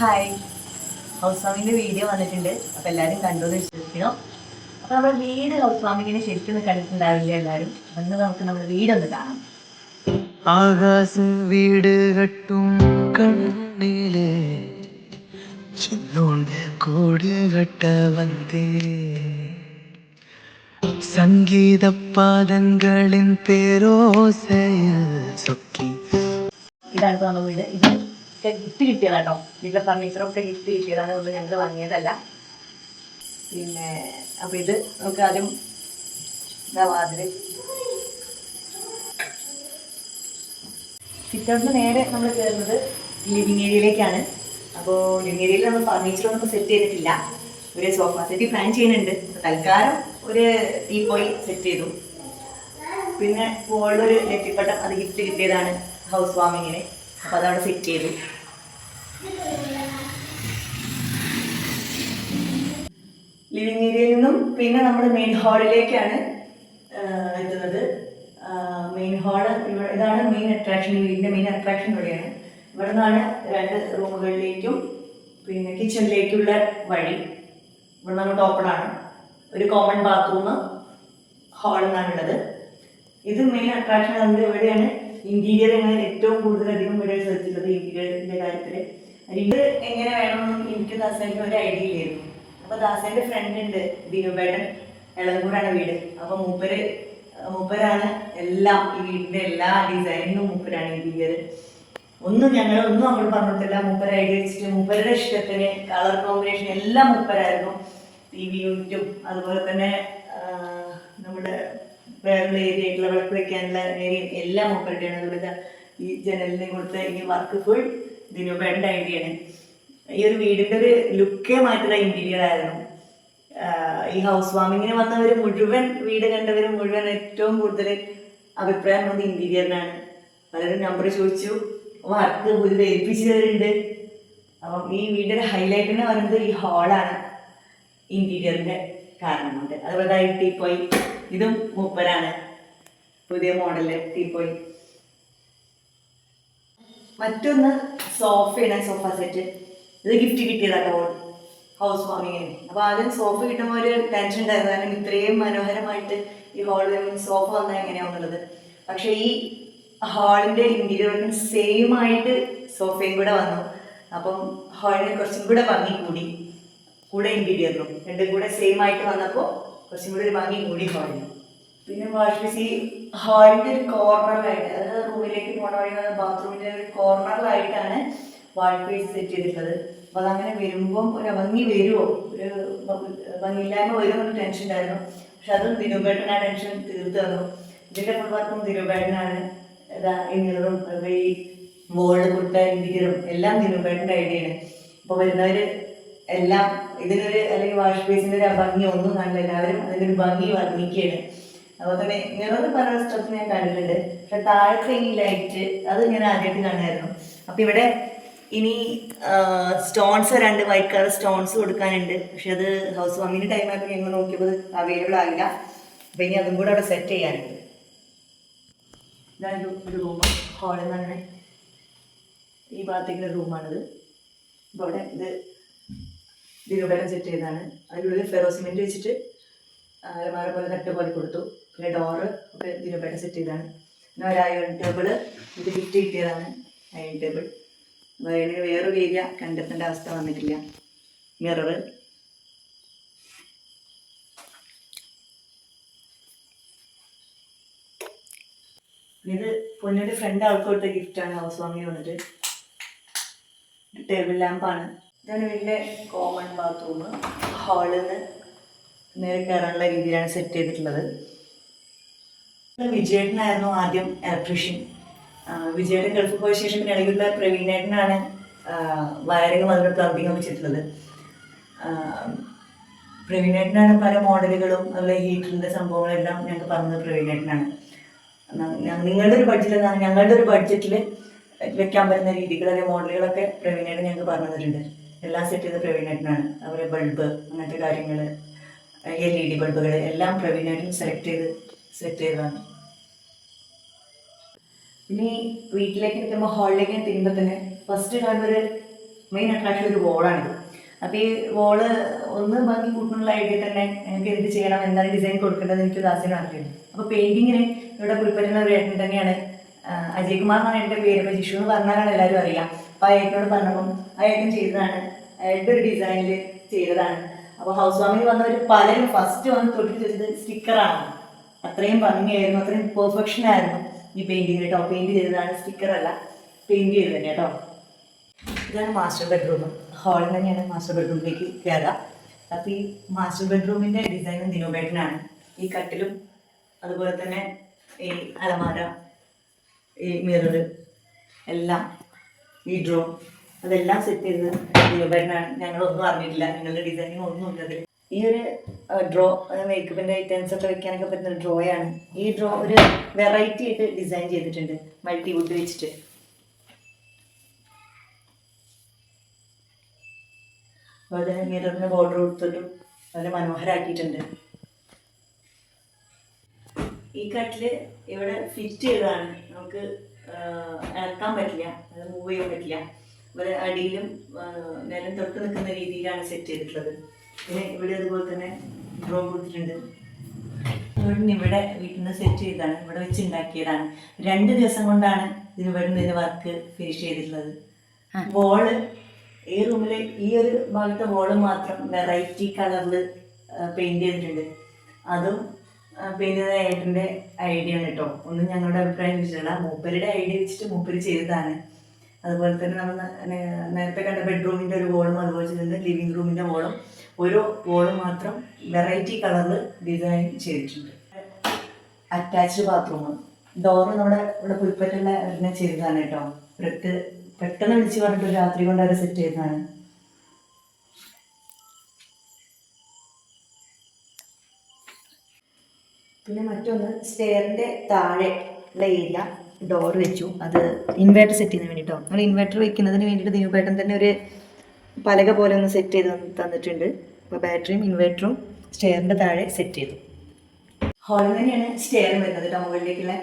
Hi house വാമിങ്ങിന്റെ video വന്നിട്ടുണ്ട്. അപ്പൊ എല്ലാരും കണ്ടു എന്ന് വിശ്വസിക്കണം. അപ്പൊ നമ്മുടെ വീട് ഹൗസ് വാമിങ്ങിനെ ശരിക്കും കണ്ടിട്ടുണ്ടാവില്ല എല്ലാരും? അന്ന് നമുക്ക് നമ്മുടെ വീടൊന്ന് കാണാം. ആകാശ വീട് കെട്ടും കണ്ണിലെ. ചിന്നോണ്ട് കൂട് കെട്ട വന്നേ. സംഗീത പാദങ്ങളിൻ പേരോസയിൽ സൊക്കി ഇതാണ് നമ്മുടെ വീട്. ഇത് ഗിഫ്റ്റ് കിട്ടിയതാട്ടോ വീട്ടിലെ ഫർണിച്ചറൊക്കെ ഗിഫ്റ്റ് കിട്ടിയതാണ് ഒന്നും ഞങ്ങൾ വാങ്ങിയതല്ല. പിന്നെ അപ്പൊ ഇത് നമുക്ക് ആദ്യം ഇതാ വാതിൽ. സിറ്റൗട്ടിന് നേരെ നമ്മൾ കയറുന്നത് ലിവിങ് ഏരിയയിലേക്കാണ് അപ്പോൾ ലിവിങ് ഏരിയയിൽ നമ്മൾ ഫർണിച്ചറൊന്നും സെറ്റ് ചെയ്തിട്ടില്ല. ഒരു സോഫ സെറ്റ് പ്ലാൻ ചെയ്യുന്നുണ്ട്. തൽക്കാലം ഒരു ടീ പോയി സെറ്റ് ചെയ്തു. പിന്നെ മുകളിലൊരു നെറ്റിപ്പട്ടം അത് ഗിഫ്റ്റ് കിട്ടിയതാണ്. ഹൗസ് വാമിങ്ങിന് അപ്പോൾ അതവിടെ സെറ്റ് ചെയ്തു. ലിവിങ് ഏരിയയിൽ നിന്നും പിന്നെ നമ്മൾ മെയിൻ ഹാളിലേക്കാണ് എത്തുന്നത്. മെയിൻ ഹാൾ ഇവിടെ ഇതാണ് മെയിൻ അട്രാക്ഷൻ വീടിന്റെ മെയിൻ അട്രാക്ഷൻ ഇവിടെയാണ്. ഇവിടെ നിന്നാണ് രണ്ട് റൂമുകളിലേക്കും പിന്നെ കിച്ചണിലേക്കുള്ള വഴി. ഇവിടെ നിന്ന് ഓപ്പൺ ആണ്. ഒരു കോമൺ ബാത്റൂം ഹാൾ നിന്നാണുള്ളത് ഇത് മെയിൻ അട്രാക്ഷൻ നമ്മുടെ ഇവിടെയാണ് ഇന്റീരിയർ എങ്ങനെ ഏറ്റവും കൂടുതലധികം ഇവിടെ ശ്രദ്ധിച്ചത് ഇന്റീരിയറിന്റെ കാര്യത്തിൽ ഇത് എങ്ങനെ വേണമെന്നും എനിക്ക് ദാസേന്റെ ഒരു ഐഡിയ ഇല്ലായിരുന്നു. അപ്പൊ ദാസേന്റെ ഫ്രണ്ട് ഉണ്ട് ദിനുബേട്ടൻ എളങ്കൂടാണ് വീട്. അപ്പൊ മൂപ്പര് മൂപ്പരാണ് എല്ലാം ഈ വീടിന്റെ എല്ലാ ഡിസൈനും മൂപ്പരാണ് ഇന്റീരിയർ ഒന്നും ഞങ്ങൾ ഒന്നും നമ്മൾ പറഞ്ഞിട്ടില്ല. മൂപ്പര ഐഡിയ വെച്ചിട്ട് മൂപ്പരുടെ ഇഷ്ടത്തിന് കളർ കോമ്പിനേഷൻ എല്ലാം മൂപ്പരായിരുന്നു. ടി വി യൂണിറ്റും അതുപോലെ തന്നെ നമ്മുടെ വേറെയുള്ള ഏരിയ ആയിട്ടുള്ള വിളക്ക് വെക്കാനുള്ള ഏരിയ എല്ലാം മൂപ്പരുടെയാണ് അതുപോലെ ഈ ജനലിനെ കൊടുത്ത ഈ വർക്ക് ഫുൾ ദിനുബേണ്ട ഐഡിയയാണ് ഈ ഒരു വീടിന്റെ ഒരു ലുക്കേ മാറ്റുന്ന ഇന്റീരിയർ ആയിരുന്നു. ഈ ഹൗസ് വാമിങ്ങിന് വന്നവർ മുഴുവൻ വീട് കണ്ടവർ മുഴുവൻ ഏറ്റവും കൂടുതൽ അഭിപ്രായം വന്നത് ഇന്റീരിയറിനാണ് പലരും നമ്പർ ചോദിച്ചു വർക്ക് പുതിയത് ഏൽപ്പിച്ചവരുണ്ട് അപ്പം ഈ വീടിന്റെ ഹൈലൈറ്റ് എന്ന് പറയുന്നത് ഈ ഹാളാണ് ഇന്റീരിയറിന്റെ കാരണം കൊണ്ട്. അതുപോലെ ഐ ടി ടീപ്പോയി. ഇതും മൂപ്പരാണ്. പുതിയ മോഡൽ ടീപ്പോയി. മറ്റൊന്ന് സോഫയാണ് സോഫ സെറ്റ് ഇത് ഗിഫ്റ്റ് കിട്ടിയതാണ് ഹൗസ് വാമിങ്ങിന് അപ്പോൾ ആദ്യം സോഫ കിട്ടുമ്പോൾ ഒരു ടെൻഷൻ ഉണ്ടായിരുന്നു. കാരണം ഇത്രയും മനോഹരമായിട്ട് ഈ ഹാളിൽ സോഫ വന്നാൽ എങ്ങനെയാവുന്നുള്ളത് പക്ഷേ ഈ ഹാളിന്റെ ഇന്റീരിയറിന് സെയിം ആയിട്ട് സോഫയും കൂടെ വന്നു. അപ്പം ഹാളിന് കുറച്ചും കൂടെ ഭംഗി കൂടി. കൂടെ ഇന്റീരിയറിനും രണ്ടും കൂടെ സെയിം ആയിട്ട് വന്നപ്പോൾ കുറച്ചും കൂടി ഒരു ഭംഗി കൂടി ഹാളിന് പിന്നെ വാഷ് ബേസ് ഈ ഹാളിന്റെ ഒരു കോർണറിലായിട്ട് അതായത് റൂമിലേക്ക് പോണ വഴി ബാത്റൂമിന്റെ ഒരു കോർണറിലായിട്ടാണ് വാഷ് സെറ്റ് ചെയ്തിട്ടുള്ളത്. അപ്പോൾ അതങ്ങനെ വരുമ്പോൾ ഒരു ഭംഗി വരുമോ ഒരു ഭംഗി- ഭംഗിയില്ലായ്മ വരുമോ എന്ന് ടെൻഷൻ ഉണ്ടായിരുന്നു. പക്ഷെ അതും ദിനുബേട്ടൻ ആ ടെൻഷൻ തീർത്ത് തന്നു. ഇതിന്റെ ഫുൾ വർക്കും ദിനുബേട്ടനാണ് ഇതാ ഈ വേൾഡ് കുട്ട ഇന്റീരിയറും എല്ലാം ദിനുബേട്ടന്റെ ഐഡിയയാണ് അപ്പോൾ വരുന്നവർ എല്ലാം ഇതിനൊരു അല്ലെങ്കിൽ വാഷ് ബേസിന്റെ ഒരു ഭംഗി ഒന്നും കാണില്ല. എല്ലാവരും അതിനൊരു ഭംഗി വർണിക്കുകയാണ്. അതുപോലെ തന്നെ നിറന്ന് പല സ്ട്രെസ് ഞാൻ കണ്ടിട്ടുണ്ട്. പക്ഷെ താഴത്തെ ഈ ലൈറ്റ് അത് ഞാൻ ആദ്യമായിട്ട് കണ്ടായിരുന്നു അപ്പോൾ ഇവിടെ ഇനി സ്റ്റോൺസ് രണ്ട് വൈറ്റ് കളർ സ്റ്റോൺസ് കൊടുക്കാനുണ്ട്. പക്ഷെ അത് ഹൗസ് വാമിങ്ങിന്റെ ടൈമായപ്പോൾ ഞങ്ങൾ നോക്കിയപ്പോൾ അവൈലബിൾ ആയില്ല. അപ്പം ഇനി അതും കൂടെ അവിടെ സെറ്റ് ചെയ്യാനുണ്ട്. ഇതാണ് ഒരു റൂം ഹാളിൽ ഈ ഭാഗത്തേക്കുള്ള റൂമാണിത് അപ്പോൾ അവിടെ ഇത് ദിനുബലം സെറ്റ് ചെയ്തതാണ്. അതിനുള്ളിൽ ഫെറോ സിമെന്റ് വെച്ചിട്ട് അലമാര പോലെ തട്ട് പോലെ കൊടുത്തു. പിന്നെ ഡോറ് ഒക്കെ ദിനുബലം സെറ്റ് ചെയ്തതാണ്. പിന്നെ ഒരു അയൺ ടേബിൾ ഇത് ഗിഫ്റ്റ് കിട്ടിയതാണ്. അയൺ ടേബിൾ വയലിന് വേറൊരു ഏരിയ കണ്ടെത്തേണ്ട അവസ്ഥ വന്നിട്ടില്ല. മിററ് ഇത് പൊന്നിന്റെ ഫ്രണ്ട് ആൾക്ക് കൊടുത്ത ഗിഫ്റ്റാണ് ഹൗസ് വാങ്ങി വന്നിട്ട് ടേബിൾ ലാമ്പാണ് ഇതാണ് വീട്ടിലെ കോമൺ ബാത്റൂം ഹാളിൽ നിന്ന് നേരെ കയറാനുള്ള രീതിയിലാണ് സെറ്റ് ചെയ്തിട്ടുള്ളത്. വിജയേട്ടനായിരുന്നു ആദ്യം ഇലക്ട്രീഷ്യൻ വിജയേട്ടൻ ഗൾഫ് പോയ ശേഷം പിന്നെ ഇടയ്ക്കുള്ള പ്രവീണേട്ടനാണ് വയറിങ് വന്നിട്ട് പ്ലംബിംഗ് ഒക്കെ ചെയ്തിട്ടുള്ളത് പ്രവീണേട്ടനാണ് പല മോഡലുകളും അതുപോലെ ഹീറ്ററിന്റെ സംഭവങ്ങളെല്ലാം ഞങ്ങൾക്ക് പറഞ്ഞത് പ്രവീണേട്ടനാണ്. നിങ്ങളുടെ ഒരു ബഡ്ജറ്റിൽ ഞങ്ങളുടെ ഒരു ബഡ്ജറ്റിൽ വെക്കാൻ പറ്റുന്ന രീതികൾ അല്ലെങ്കിൽ മോഡലുകളൊക്കെ പ്രവീണേട്ടൻ ഞങ്ങൾക്ക് പറഞ്ഞു തന്നിട്ടുണ്ട്. എല്ലാം സെറ്റ് ചെയ്ത് പ്രവീണേട്ടനാണ്. അതുപോലെ ബൾബ് അങ്ങനത്തെ കാര്യങ്ങൾ എൽ ഇ ഡി ബൾബുകൾ എല്ലാം പ്രവീണേട്ടൻ സെലക്ട് ചെയ്ത് സെറ്റ് ചെയ്തതാണ്. ഇനി വീട്ടിലേക്ക് നിൽക്കുമ്പോൾ ഹാളിലേക്ക് തിരിയുമ്പോൾ തന്നെ ഫസ്റ്റ് കാണുന്നൊരു മെയിൻ അട്രാക്ഷൻ ഒരു വോളാണിത് അപ്പോൾ ഈ വോൾ ഒന്ന് ഭംഗി കൂട്ടുന്നുള്ള ഐഡിയ തന്നെ എനിക്ക് എന്ത് ചെയ്യണം എന്താണ് ഡിസൈൻ കൊടുക്കേണ്ടത് എനിക്ക് ദാസിനാണ് അപ്പോൾ പെയിന്റിങ്ങിന് ഇവിടെ പുൽപ്പറ്റുന്ന ഒരു ഏട്ടൻ തന്നെയാണ് ആ, അജയ് കുമാർ എന്നാണ് എന്റെ പേര്. അപ്പോൾ ജിഷു എന്ന് പറഞ്ഞാലാണ് എല്ലാവരും അറിയാം അപ്പോൾ ഏട്ടനോട് പറഞ്ഞപ്പം ഏട്ടൻ ചെയ്തതാണ്. അയാളുടെ ഒരു ഡിസൈനിൽ ചെയ്തതാണ്. അപ്പോൾ ഹൗസ് വാമിങ് വന്നവർ പലരും ഫസ്റ്റ് വന്ന് തൊട്ട് ചെയ്തത് സ്റ്റിക്കറാണ്. അത്രയും ഭംഗിയായിരുന്നു അത്രയും പെർഫെക്ഷൻ ആയിരുന്നു. ഈ പെയിന്റിങ് കേട്ടോ പെയിന്റ് ചെയ്തതാണ്. സ്റ്റിക്കർ അല്ല പെയിന്റ് ചെയ്തത് തന്നെ കേട്ടോ ഇതാണ് മാസ്റ്റർ ബെഡ്റൂം ഹാളിൽ തന്നെയാണ് മാസ്റ്റർ ബെഡ്റൂമിലേക്ക് കയറുക അപ്പോൾ ഈ മാസ്റ്റർ ബെഡ്റൂമിന്റെ ഡിസൈനും ദിനോബേട്ടനാണ് ഈ കട്ടിലും അതുപോലെ തന്നെ ഈ അലമാര ഈ മിറർ എല്ലാം ഈ ഡ്രോ അതെല്ലാം സെറ്റ് ചെയ്ത് ഞങ്ങളൊന്നും അറിഞ്ഞിട്ടില്ല. ഞങ്ങളുടെ ഡിസൈനിങ് ഒന്നും ഇല്ല അതിൽ ഈ ഒരു ഡ്രോ മേക്കപ്പിന്റെ ഐറ്റംസ് ഒക്കെ വെക്കാനൊക്കെ പറ്റുന്ന ഡ്രോയാണ് ഈ ഡ്രോ ഒരു വെറൈറ്റി ആയിട്ട് ഡിസൈൻ ചെയ്തിട്ടുണ്ട്. മൾട്ടി വുഡ് വെച്ചിട്ട്. അതുപോലെ മിററിന് ബോർഡർ കൊടുത്തിട്ടും വളരെ മനോഹരമാക്കിയിട്ടുണ്ട് ഈ കട്ടിൽ ഇവിടെ ഫിറ്റ് ചെയ്തതാണ് നമുക്ക് ഇറക്കാൻ പറ്റില്ല. അത് മൂവ് ചെയ്യാൻ പറ്റില്ല. ഇവിടെ അടിയിലും നിലം തൊട്ട് നിൽക്കുന്ന രീതിയിലാണ് സെറ്റ് ചെയ്തിട്ടുള്ളത്. പിന്നെ ഇവിടെ അതുപോലെ തന്നെ ഡ്രോ കൊടുത്തിട്ടുണ്ട്. ഇവിടെ ഇവിടെ വീട്ടിൽ നിന്ന് സെറ്റ് ചെയ്തതാണ്. ഇവിടെ വെച്ച് ഉണ്ടാക്കിയതാണ്. രണ്ട് ദിവസം കൊണ്ടാണ് ഇതിന് ഇവിടെ നിന്ന് ഇതിന് വർക്ക് ഫിനിഷ് ചെയ്തിട്ടുള്ളത്. വോൾ ഈ റൂമിൽ ഈ ഒരു ഭാഗത്തെ വോൾ മാത്രം വെറൈറ്റി കളറിൽ പെയിന്റ് ചെയ്തിട്ടുണ്ട്. അതും ചെയ്ത ഏട്ടന്റെ ഐഡിയ ആണ് കേട്ടോ. ഒന്നും ഞങ്ങളുടെ അഭിപ്രായം ചോദിച്ചിട്ടില്ല മൂപ്പരുടെ ഐഡിയ വെച്ചിട്ട് മൂപ്പര് ചെയ്തതാണ്. അതുപോലെ തന്നെ നമ്മൾ നേരത്തെ കണ്ട ബെഡ്റൂമിന്റെ ഒരു വോളും അതുപോലെ തന്നെ ലിവിങ് റൂമിന്റെ വോളും ഓരോ വോളും മാത്രം വെറൈറ്റി കളറിൽ ഡിസൈൻ ചെയ്തിട്ടുണ്ട്. അറ്റാച്ച്ഡ് ബാത്റൂം ഡോറ് നമ്മുടെ ഇവിടെ പുൽപ്പറ്റുള്ള ചെയ്തതാണ് കേട്ടോ. പെട്ട് പെട്ടെന്ന് വിളിച്ച് പറഞ്ഞിട്ട് രാത്രി കൊണ്ട് അവരെ സെറ്റ് ചെയ്തതാണ്. പിന്നെ മറ്റൊന്ന് സ്റ്റെയറിന്റെ താഴെ ഉള്ള ഏരിയ ഡോർ വെച്ചു. അത് ഇൻവേർട്ടർ സെറ്റ് ചെയ്യുന്നതിന് വേണ്ടിയിട്ടോ നമ്മൾ ഇൻവേർട്ടർ വെക്കുന്നതിന് വേണ്ടിയിട്ട് ദീപേട്ടൻ തന്നെ ഒരു പലക പോലെ ഒന്ന് സെറ്റ് ചെയ്ത് തന്ന് തന്നിട്ടുണ്ട്. അപ്പോൾ ബാറ്ററിയും ഇൻവേർട്ടറും സ്റ്റെയറിന്റെ താഴെ സെറ്റ് ചെയ്തു. ഹോളിൽ തന്നെയാണ് സ്റ്റെയർ വരുന്നത് കേട്ടോ മുകളിലേക്കുള്ള.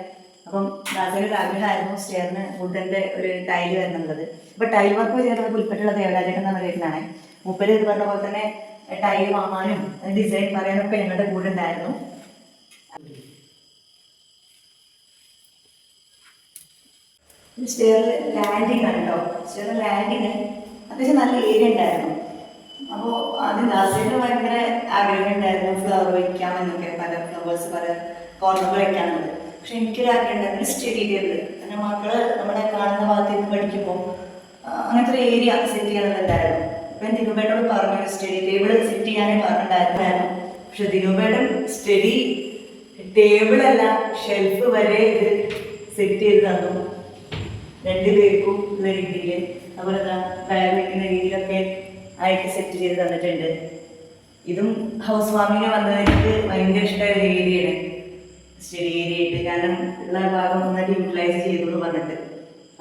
അപ്പം ദാസയുടെ ആഗ്രഹമായിരുന്നു സ്റ്റെയറിന് വുഡന്റെ ഒരു ടൈൽ വരുന്നുള്ളത് അപ്പോൾ ടൈൽ വർക്ക് ചെയ്തത് പുൽപ്പറ്റുള്ള ദേവരാജേട്ടൻ എന്ന പേരിലാണ് മുപ്പര് ഇത് പറഞ്ഞ പോലെ തന്നെ ടൈൽ വാങ്ങാനും ഡിസൈൻ പറയാനൊക്കെ ഞങ്ങളുടെ കൂടെ ഉണ്ടായിരുന്നു. സ്റ്റെയറിൽ ലാൻഡിങ് ആണ് കേട്ടോ സ്റ്റെയറിൽ ലാൻഡിങ് അത്യാവശ്യം നല്ല ഏരിയ ഉണ്ടായിരുന്നു. അപ്പോൾ അത് ദാസേന്റെ ഭയങ്കര ആഗ്രഹം ഉണ്ടായിരുന്നു ഫ്ലവർ വയ്ക്കാമെന്നൊക്കെ പല ഫ്ലവേഴ്സ് പല കോർണർ വയ്ക്കാമെന്നത് പക്ഷെ എനിക്കൊരു ആഗ്രഹം ഉണ്ടായിരുന്നു. സ്റ്റഡി ടേബിൾ എന്റെ മക്കൾ നമ്മുടെ കാണുന്ന ഭാഗത്തേക്ക് പഠിക്കുമ്പോൾ ആ, അങ്ങനത്തെ ഒരു ഏരിയ സെറ്റ് ചെയ്യണമെന്നുണ്ടായിരുന്നു അപ്പം ദിനുബേട്ടോട് പറഞ്ഞു സ്റ്റഡി ടേബിൾ സെറ്റ് ചെയ്യാനേ പറഞ്ഞിട്ടുണ്ടായിരുന്നു. പക്ഷെ ദിനുബേട്ടൻ സ്റ്റഡി ടേബിളല്ല ഷെൽഫ് വരെ ഇത് സെറ്റ് ചെയ്ത് തന്നു. രണ്ടുപേർക്കും എന്ന രീതിയിൽ അതുപോലെ ബാഗ് വെക്കുന്ന രീതിയിലൊക്കെ ആയിട്ട് സെറ്റ് ചെയ്ത് തന്നിട്ടുണ്ട്. ഇതും ഹൗസ് വാമിങ്ങിന് വന്നവർക്ക് ഭയങ്കര ഇഷ്ടമായ ഏരിയയാണ്. സ്റ്റഡി ഏരിയ ആയിട്ട്. കാരണം ഉള്ള ഭാഗം നന്നായിട്ട് യൂട്ടിലൈസ് ചെയ്തു പറഞ്ഞിട്ട്.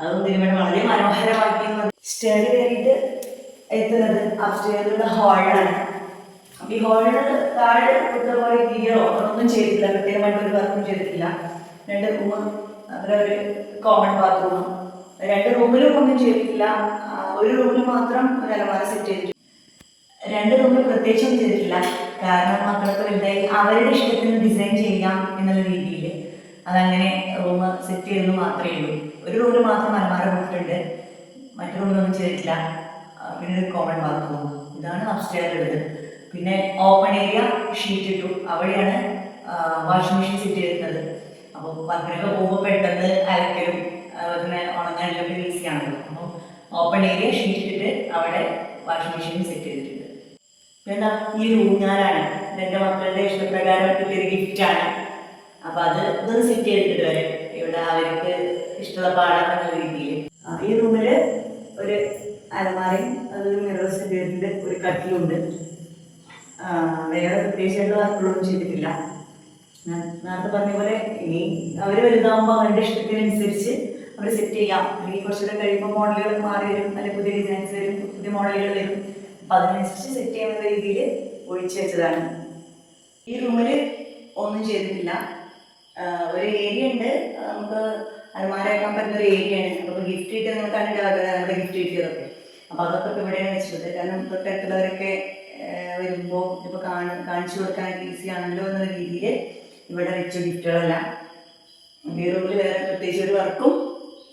അതും ഇതിനുവേണ്ടി വളരെ മനോഹരമാക്കി സ്റ്റഡി കയറിയിട്ട് എത്തുന്നത് അപ്സ്റ്റേറിലുള്ള ഹാളിലാണ് അപ്പൊ ഈ ഹോളിന് താഴെ കൊടുത്ത പോലെ തീരോ ഒന്നും ചെയ്തിട്ടില്ല പ്രത്യേകമായിട്ട് ഒരു വർക്കും ചെയ്തിട്ടില്ല. രണ്ട് റൂം അതുപോലെ ഒരു കോമൺ ബാത്റൂം രണ്ട് റൂമിലും ഒന്നും ചെയ്തിട്ടില്ല. ഒരു റൂമിൽ മാത്രം ഒരു അലമാര സെറ്റ് ചെയ്തിട്ടുണ്ട് രണ്ട് റൂമിൽ പ്രത്യേകിച്ചൊന്നും ചെയ്തിട്ടില്ല. കാരണം മക്കൾക്ക് വലുതായി അവരുടെ ഇഷ്ടത്തിന് ഡിസൈൻ ചെയ്യാം എന്നുള്ള രീതിയിൽ അതങ്ങനെ റൂം സെറ്റ് ചെയ്തെന്ന് മാത്രമേ ഉള്ളൂ. ഒരു റൂമിൽ മാത്രം അലമാര കൊടുത്തിട്ടുണ്ട്. മറ്റു റൂമിലൊന്നും ചെയ്തിട്ടില്ല. പിന്നെ ഒരു കോമൺ ബാത്റൂം ഇതാണ് അപ്സ്റ്റെയർ ഉള്ളത്. പിന്നെ ഓപ്പൺ ഏരിയ ഷീറ്റ് ഇട്ടു. അവിടെയാണ് വാഷിംഗ് മെഷീൻ സെറ്റ് ചെയ്തിരുന്നത്. അപ്പോൾ വർക്കിനൊക്കെ പോകുമ്പോൾ പെട്ടെന്ന് അലക്കലും അതുപോലെ ഉണങ്ങാനൊക്കെ ഈസിയാണല്ലോ അപ്പോൾ ഓപ്പൺ ഏരിയ ഷീറ്റ് ഇട്ടിട്ട് അവിടെ വാഷിംഗ് മെഷീൻ സെറ്റ് ചെയ്തിട്ടുണ്ട്. പിന്നെ ഈ ഊഞ്ഞാലാണ് എന്റെ മക്കളുടെ ഇഷ്ടപ്രകാരം കിട്ടിയൊരു ഗിഫ്റ്റാണ് അപ്പം അത് ഇതൊന്ന് സെറ്റ് ചെയ്തിട്ടുണ്ട് വരെ ഇവിടെ അവർക്ക് ഇഷ്ടമുള്ള പാടാൻ രീതിയിൽ. ഈ റൂമിൽ ഒരു അലമാരയും അതൊരു മിറർ സെറ്റ് ചെയ്തിട്ടുണ്ട്. ഒരു കട്ടിലുണ്ട്. വേറെ പ്രത്യേകിച്ചായിട്ട് വർക്കുകളൊന്നും ചെയ്തിട്ടില്ല. നേരത്തെ പറഞ്ഞ പോലെ ഇനി അവർ വലുതാകുമ്പോൾ അവരുടെ ഇഷ്ടത്തിനനുസരിച്ച് അവർ സെറ്റ് ചെയ്യാം. അല്ലെങ്കിൽ കുറച്ചുകൂടെ കഴിയുമ്പോൾ മോഡലുകൾ മാറി വരും. അല്ലെങ്കിൽ പുതിയ ഡിസൈൻസ് വരും പുതിയ മോഡലുകൾ വരും. അപ്പം അതിനനുസരിച്ച് സെറ്റ് ചെയ്യുന്ന രീതിയിൽ ഒഴിച്ചു വെച്ചതാണ്. ഈ റൂമിൽ ഒന്നും ചെയ്തിട്ടില്ല. ഒരു ഏരിയ ഉണ്ട്. നമുക്ക് അലമാര പറ്റുന്ന ഒരു ഏരിയ ആണ്. അപ്പോൾ ഗിഫ്റ്റ് കിട്ടിയത് നമുക്ക് കണ്ടിട്ട് നമ്മുടെ ഗിഫ്റ്റ് കിട്ടിയതൊക്കെ. അപ്പോൾ അതൊക്കെ ഇവിടെയാണ് വെച്ചത് കാരണം തൊട്ടടുത്തുള്ളവരൊക്കെ വരുമ്പോൾ ഇപ്പോൾ കാണ കാണിച്ചു കൊടുക്കാനൊക്കെ ഈസി ആണല്ലോ രീതിയിൽ ഇവിടെ വെച്ച ഗിഫ്റ്റുകളെല്ലാം ഈ റൂമിൽ വേറെ പ്രത്യേകിച്ച് ഒരു വർക്കും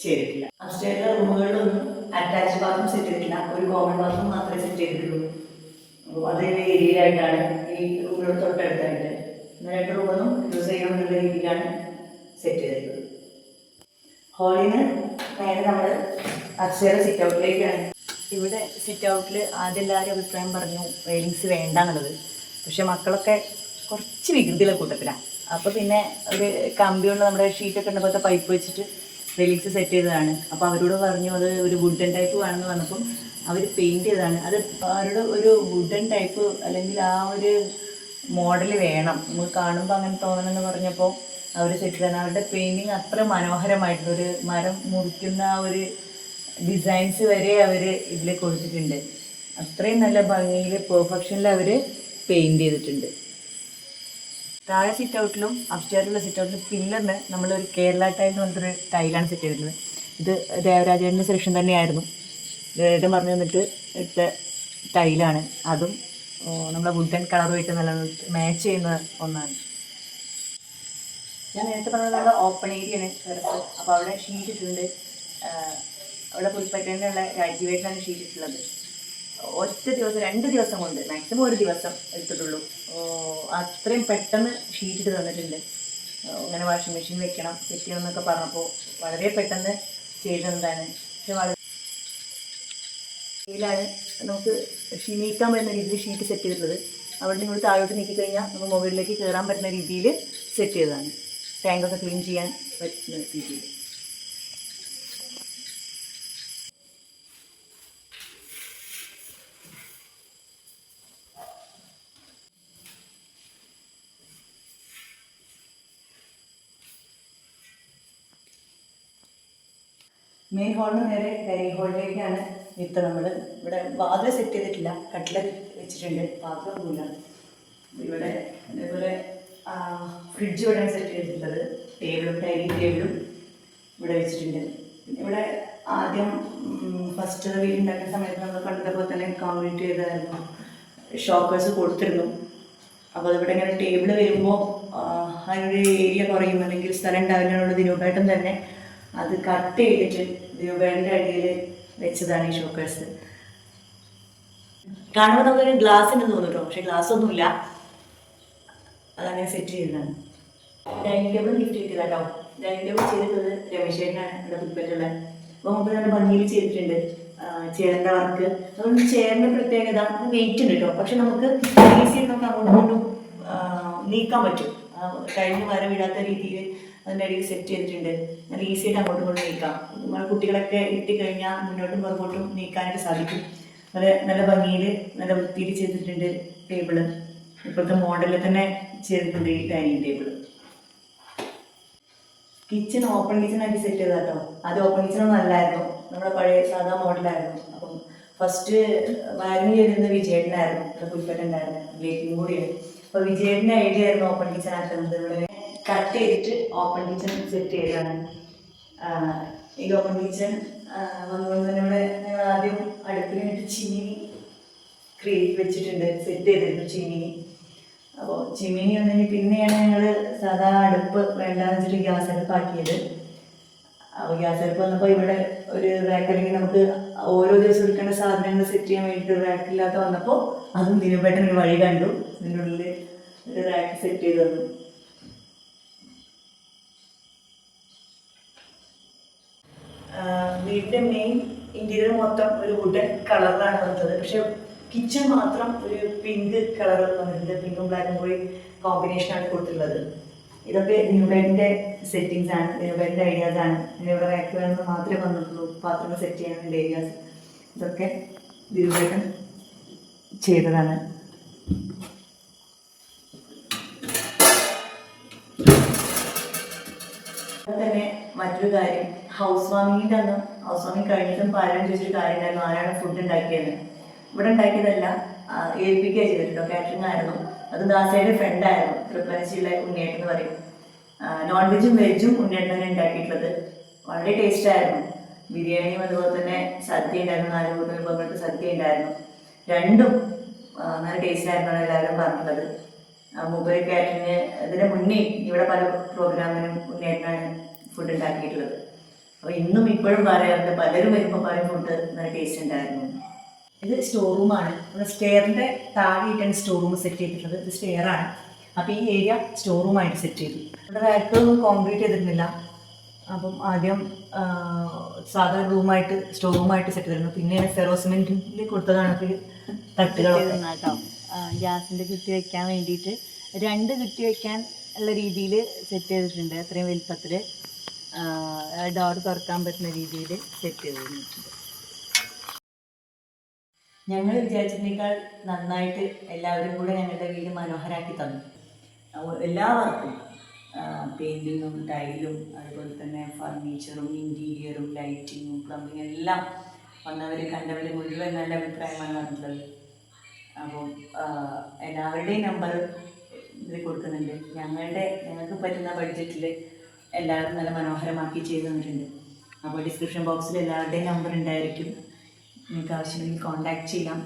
ചെയ്തിട്ടില്ല. അപ്സ്റ്റേറിലെ റൂമുകളിലൊന്നും അറ്റാച്ച് ബാത്റൂം സെറ്റ് ചെയ്തിട്ടില്ല. ഒരു കോമൺ ബാത്റൂം മാത്രമേ സെറ്റ് ചെയ്തിട്ടുള്ളൂ. അതേ ഏരിയയിലായിട്ടാണ് ഈ റൂമിനോട് തൊട്ടടുത്തായിട്ട്. രണ്ട് റൂമൊന്നും യൂസ് ചെയ്യാമെന്നുള്ള രീതിയിലാണ് സെറ്റ് ചെയ്തിട്ടുള്ളത്. ഹാളിൽ നിന്ന് നേരെ നമ്മൾ അപ്സ്റ്റേർ സിറ്റ് ഔട്ടിലേക്കാണ് ഇവിടെ സിറ്റ് ഔട്ടിൽ ആദ്യം എല്ലാവരും അഭിപ്രായം പറഞ്ഞു റെയിലിങ്സ് വേണ്ട എന്നുള്ളത്. പക്ഷെ മക്കളൊക്കെ കുറച്ച് വികൃതിയുള്ള കൂട്ടത്തിലാണ് അപ്പോൾ പിന്നെ ഒരു കമ്പി കൊണ്ട് നമ്മുടെ ഷീറ്റൊക്കെ ഉണ്ടപ്പോഴത്തെ പൈപ്പ് വെച്ചിട്ട് റെയിലിങ്സ് സെറ്റ് ചെയ്തതാണ്. അപ്പോൾ അവരോട് പറഞ്ഞു അത് ഒരു വുഡൻ ടൈപ്പ് വേണമെന്ന് പറഞ്ഞപ്പം അവർ പെയിന്റ് ചെയ്തതാണ്. അത് അവരുടെ ഒരു വുഡൻ ടൈപ്പ് അല്ലെങ്കിൽ ആ ഒരു മോഡൽ വേണം. നമ്മൾ കാണുമ്പോൾ അങ്ങനെ തോന്നണമെന്ന് പറഞ്ഞപ്പോൾ അവർ സെറ്റ് ചെയ്താണ് അവരുടെ പെയിന്റിങ് അത്ര മനോഹരമായിട്ടുള്ള ഒരു മരം മുറിക്കുന്ന ആ ഒരു ഡിസൈൻസ് വരെ അവർ ഇതിൽ കൊടുത്തിട്ടുണ്ട്. അത്രയും നല്ല ഭംഗിയിൽ പെർഫെക്ഷനിൽ അവർ പെയിന്റ് ചെയ്തിട്ടുണ്ട്. താഴെ സിറ്റ് ഔട്ടിലും അപ്സ്റ്റേറിലുള്ള സിറ്റ് ഔട്ടിലും പില്ലറിന് നമ്മളൊരു കേരള ടൈൽ എന്ന് പറഞ്ഞൊരു ടൈലാണ് സെറ്റ് ചെയ്തിരുന്നത്. ഇത് ദേവരാജേന്റെ സെലക്ഷൻ തന്നെയായിരുന്നു. ദേവരാജൻ പറഞ്ഞു തന്നിട്ട് ഇട്ട ടൈലാണ് അതും നമ്മളെ വുഡൻ കളറുമായിട്ട് നല്ല മാച്ച് ചെയ്യുന്ന ഒന്നാണ്. ഞാൻ നേരത്തെ പറഞ്ഞത് നമ്മുടെ ഓപ്പൺ ഏരിയയാണ് അപ്പോൾ അവിടെ ഷീറ്റ് ഇട്ടിട്ടുണ്ട്. അവിടെ പുൽപ്പറ്റേനുള്ള രാജീവേട്ടനാണ് ക്ഷീണിച്ചിട്ടുള്ളത് ഒറ്റ ദിവസം രണ്ട് ദിവസം കൊണ്ട് മാക്സിമം ഒരു ദിവസം എടുത്തിട്ടുള്ളൂ. അത്രയും പെട്ടെന്ന് ഷീറ്റിട്ട് തന്നിട്ടുണ്ട്. അങ്ങനെ വാഷിംഗ് മെഷീൻ വെക്കണം സെറ്റ് എന്നൊക്കെ പറഞ്ഞപ്പോൾ വളരെ പെട്ടെന്ന് ചെയ്തതാണ്. പക്ഷെ വളരെ ഇതിലാണ് നമുക്ക് ക്ഷീണിക്കാൻ പറ്റുന്ന രീതിയിൽ ഷീറ്റ് സെറ്റ് ചെയ്തിട്ടുള്ളത്. അവിടെ നിങ്ങൾ താഴോട്ട് നീക്കി കഴിഞ്ഞാൽ നമുക്ക് മൊബൈലിലേക്ക് കയറാൻ പറ്റുന്ന രീതിയിൽ സെറ്റ് ചെയ്തതാണ്. ടാങ്കൊക്കെ ക്ലീൻ ചെയ്യാൻ പറ്റുന്ന രീതിയിൽ. മെയിൻ ഹോളിന് നേരെ ഡൈനിങ് ഹോളിലേക്കാണ് ഇപ്പം നമ്മൾ ഇവിടെ വാതിൽ സെറ്റ് ചെയ്തിട്ടില്ല. കട്ടിൽ വെച്ചിട്ടുണ്ട്. പാത്രമൊന്നുമില്ല ഇവിടെ അതേപോലെ ഫ്രിഡ്ജ് ഇവിടെ സെറ്റ് ചെയ്തിട്ടുള്ളത്. ടേബിളും ഡൈനിങ് ടേബിളും ഇവിടെ വെച്ചിട്ടുണ്ട്. പിന്നെ ഇവിടെ ആദ്യം ഫസ്റ്റ് വീട് ഉണ്ടാക്കുന്ന സമയത്ത് നമ്മൾ കണ്ടതുപോലെ തന്നെ കോൺക്രീറ്റ് ചെയ്തായിരുന്നു. ഷോക്കേഴ്സ് കൊടുത്തിരുന്നു. അപ്പോൾ അതിവിടെ ഇങ്ങനെ ടേബിൾ വരുമ്പോൾ അതിനൊരു ഏരിയ കുറയും. അല്ലെങ്കിൽ സ്ഥലം ഉണ്ടാവില്ലുള്ള ദിനോപായിട്ടും തന്നെ അത് കട്ട് ചെയ്തിട്ട് ദിനൂപേട്ടന്റെ അടിയിൽ വെച്ചതാണ് ഈ ഷോക്കേഴ്സ് കാണുമ്പോൾ നമുക്കൊരു ഗ്ലാസ് ഉണ്ടെന്ന് തോന്നുന്നു പക്ഷെ ഗ്ലാസ് ഒന്നുമില്ല. അതങ്ങനെ സെറ്റ് ചെയ്തതാണ്. ഡൈനിങ് ടേബിൾ ഗിഫ്റ്റ് കിട്ടിയതാ കേട്ടോ ഡൈനിങ് ടേബിൾ ചെയ്തിട്ടുള്ളത് രമേശേട്ടനാണ് ഇവിടെ പുൽപ്പറ്റുള്ള മുമ്പ് നല്ല ഭംഗിയിൽ ചെയ്തിട്ടുണ്ട്. ചേറിന്റെ വർക്ക് അതുകൊണ്ട് ചേറിന്റെ പ്രത്യേകത വെയിറ്റ് ഉണ്ട് കേട്ടോ. പക്ഷെ നമുക്ക് ഈസി നമുക്ക് അങ്ങോട്ടും നീക്കാൻ പറ്റും. കഴിഞ്ഞ് വരവിടാത്ത രീതിയിൽ അതിന്റെ ഇടയിൽ സെറ്റ് ചെയ്തിട്ടുണ്ട്. നല്ല ഈസി ആയിട്ട് അങ്ങോട്ടും ഇങ്ങോട്ടും നീക്കാം. നമ്മൾ കുട്ടികളൊക്കെ എത്തിക്കഴിഞ്ഞാൽ മുന്നോട്ടും പുറകോട്ടും നീക്കാനായിട്ട് സാധിക്കും. നല്ല നല്ല ഭംഗിയിൽ നല്ല വൃത്തിയിൽ ചെയ്തിട്ടുണ്ട് ടേബിൾ ഇപ്പോഴത്തെ മോഡലിൽ തന്നെ ചെയ്തിട്ടുണ്ട് ഈ dining table kitchen open kitchen ആക്കി സെറ്റ് ചെയ്താ കേട്ടോ അത് ഓപ്പൺ നല്ലായിരുന്നു അല്ലായിരുന്നു. നമ്മുടെ പഴയ സാധാ മോഡലായിരുന്നു അപ്പം ഫസ്റ്റ് വയറിങ് ചെയ്തിരുന്നത് വിജയേട്ടനായിരുന്നു. പുൽപ്പറ്റുണ്ടായിരുന്നു വെയിറ്റിംഗ് കൂടിയാണ് അപ്പോൾ വിജയേട്ടന്റെ ഐഡിയ ആയിരുന്നു ഓപ്പൺ കിച്ചൺ ആക്കുന്നത്. ഇവിടെ കട്ട് ചെയ്തിട്ട് ഓപ്പൺ കിച്ചൺ സെറ്റ് ചെയ്തതാണ്. ആഹ് ഈ ഓപ്പൺ കിച്ചൺ വന്നുകൊണ്ട് തന്നെ ഇവിടെ ഞങ്ങൾ ആദ്യം അടുപ്പിനായിട്ട് ചിമ്മിനി ക്രിയേറ്റ് വെച്ചിട്ടുണ്ട് സെറ്റ് ചെയ്തിരുന്നു ചിമ്മിനി അപ്പോൾ ചിമ്മിനി വന്നു പിന്നെയാണ് ഞങ്ങൾ സാധാ അടുപ്പ് വേണ്ടാന്ന് വെച്ചിട്ട് ഗ്യാസ് അടുപ്പ് ആക്കിയത്. അപ്പോൾ ഗ്യാസ് അടുപ്പ് വന്നപ്പോൾ ഇവിടെ ഒരു റാക്ക് അല്ലെങ്കിൽ നമുക്ക് ഓരോ ദിവസം എടുക്കേണ്ട സാധനങ്ങൾ സെറ്റ് ചെയ്യാൻ വേണ്ടിയിട്ട് റാക്കില്ലാത്ത വന്നപ്പോൾ അതും ദിനപേട്ടൻ ഒരു വഴി കണ്ടു. ഇതിന്റെ ഒരു റാക്ക് സെറ്റ് ചെയ്ത് തന്നു. വീടിന്റെ മെയിൻ ഇന്റീരിയർ മൊത്തം ഒരു വുഡൻ കളറിലാണ് വന്നത്. പക്ഷെ കിച്ചൺ മാത്രം ഒരു പിങ്ക് കളർ വന്നിട്ടുണ്ട്. പിങ്കും ബ്ലാക്കും കൂടി കോമ്പിനേഷനാണ് കൊടുത്തിട്ടുള്ളത്. ഇതൊക്കെ ന്യൂബൈഡിന്റെ സെറ്റിംഗ്സ് ആണ്. ന്യൂബൈഡിന്റെ ഐഡിയാസ് ആണ്. ഇവിടെ റാക്ക് വേണമെന്ന് മാത്രമേ വന്നിട്ടുള്ളൂ. പാത്രങ്ങൾ സെറ്റ് ചെയ്യാനുള്ള ഏരിയാസ് ഇതൊക്കെ ദുരുപയോഗം ചെയ്തതാണ്. തന്നെ മറ്റൊരു കാര്യം. ഹൗസ് വാമിങ്ങിന്റെ അന്ന് ഹൗസ് വാമിങ് കഴിഞ്ഞിട്ടും പാരം ചോദിച്ചൊരു കാര്യം ഉണ്ടായിരുന്നു ആരാണ് ഫുഡ് ഉണ്ടാക്കിയത്? ഇവിടെ ഉണ്ടാക്കിയതല്ല ഏൽപ്പിക്കുക ചെയ്തിട്ടുണ്ടോ. കാറ്ററിംഗ് ആയിരുന്നു. അത് ദാസയുടെ ഫ്രണ്ട് ആയിരുന്നു. തൃപ്പനശ്ശിയിലെ ഉണ്ണിയേട്ടൻ എന്ന് പറയും. നോൺ വെജും വെജും ഉണ്ണിയേട്ടനെ ഉണ്ടാക്കിയിട്ടുള്ളത്. വളരെ ടേസ്റ്റ് ആയിരുന്നു. ബിരിയാണിയും അതുപോലെ തന്നെ സദ്യ ഉണ്ടായിരുന്നു. നാല് മൂന്ന് വിഭവങ്ങൾക്ക് സദ്യ ഉണ്ടായിരുന്നു. രണ്ടും നല്ല ടേസ്റ്റ് ആയിരുന്നു എല്ലാവരും പറഞ്ഞിട്ടുള്ളത് മൂപ്പര് കാറ്ററിന് ഇതിന് മുന്നേ ഇവിടെ പല പ്രോഗ്രാമിനും മുന്നേറ്റാണ് ഫുഡ് ഉണ്ടാക്കിയിട്ടുള്ളത്. അപ്പോൾ ഇന്നും ഇപ്പോഴും പറയാറുണ്ട് പലരും വരുമ്പോൾ പറയും ഫുഡ് നല്ല ടേസ്റ്റ് ഉണ്ടായിരുന്നു. ഇത് സ്റ്റോർ റൂമാണ് ഇവിടെ സ്റ്റെയറിന്റെ താഴെയിട്ടാണ് സ്റ്റോർ റൂം സെറ്റ് ചെയ്തിട്ടുള്ളത്. ഇത് സ്റ്റെയറാണ് അപ്പോൾ ഈ ഏരിയ സ്റ്റോർ റൂമായിട്ട് സെറ്റ് ചെയ്തു. ഇവിടെ റാക്കൊന്നും കോൺക്രീറ്റ് ചെയ്തിരുന്നില്ല. അപ്പം ആദ്യം സാധാരണ റൂമായിട്ട് സ്റ്റോർ റൂമായിട്ട് സെറ്റ് ചെയ്തിരുന്നു. പിന്നെ ഫെറോസിമെന്റിൽ കൊടുത്തതാണ് തട്ടുകളൊക്കെ. കേട്ടോ ഗ്യാസിന്റെ കുത്തി വെക്കാൻ വേണ്ടിയിട്ട് രണ്ട് കുത്തി വെക്കാൻ ഉള്ള രീതിയിൽ സെറ്റ് ചെയ്തിട്ടുണ്ട്. അത്രയും വലുപ്പത്തിൽ ഡോർ തുറക്കാൻ പറ്റുന്ന രീതിയിൽ സെറ്റ് ചെയ്തിട്ടുണ്ട് ഞങ്ങൾ വിചാരിച്ചതിനേക്കാൾ നന്നായിട്ട് എല്ലാവരും കൂടെ ഞങ്ങളുടെ വീട് മനോഹരാക്കി തന്നു. എല്ലാവർക്കും പെയിന്റിങ്ങും ടൈലും അതുപോലെ തന്നെ ഫർണിച്ചറും ഇന്റീരിയറും ലൈറ്റിങ്ങും പ്ലംബിങ് എല്ലാം വന്നവർ കണ്ടവർ മുഴുവൻ നല്ല അഭിപ്രായമാണ് വന്നിട്ടുള്ളത് അപ്പോൾ എല്ലാവരുടെയും നമ്പർ ഇതിൽ കൊടുക്കുന്നുണ്ട്. ഞങ്ങളുടെ ഞങ്ങൾക്ക് പറ്റുന്ന ബഡ്ജറ്റിൽ എല്ലാവരും നല്ല മനോഹരമാക്കി ചെയ്തു തന്നിട്ടുണ്ട്. അപ്പോൾ ഡിസ്ക്രിപ്ഷൻ ബോക്സിൽ എല്ലാവരുടെയും നമ്പർ ഉണ്ടായിരിക്കും. നിങ്ങൾക്ക് ആവശ്യമെങ്കിൽ കോൺടാക്ട് ചെയ്യാം.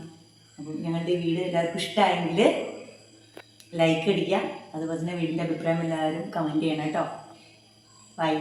അപ്പോൾ ഞങ്ങളുടെ ഈ വീഡിയോ എല്ലാവർക്കും ഇഷ്ടമായെങ്കിൽ ലൈക്ക് അടിക്കുക. അതുപോലെ തന്നെ വീടിന്റെ അഭിപ്രായം എല്ലാവരും കമന്റ് ചെയ്യണം കേട്ടോ. ബൈ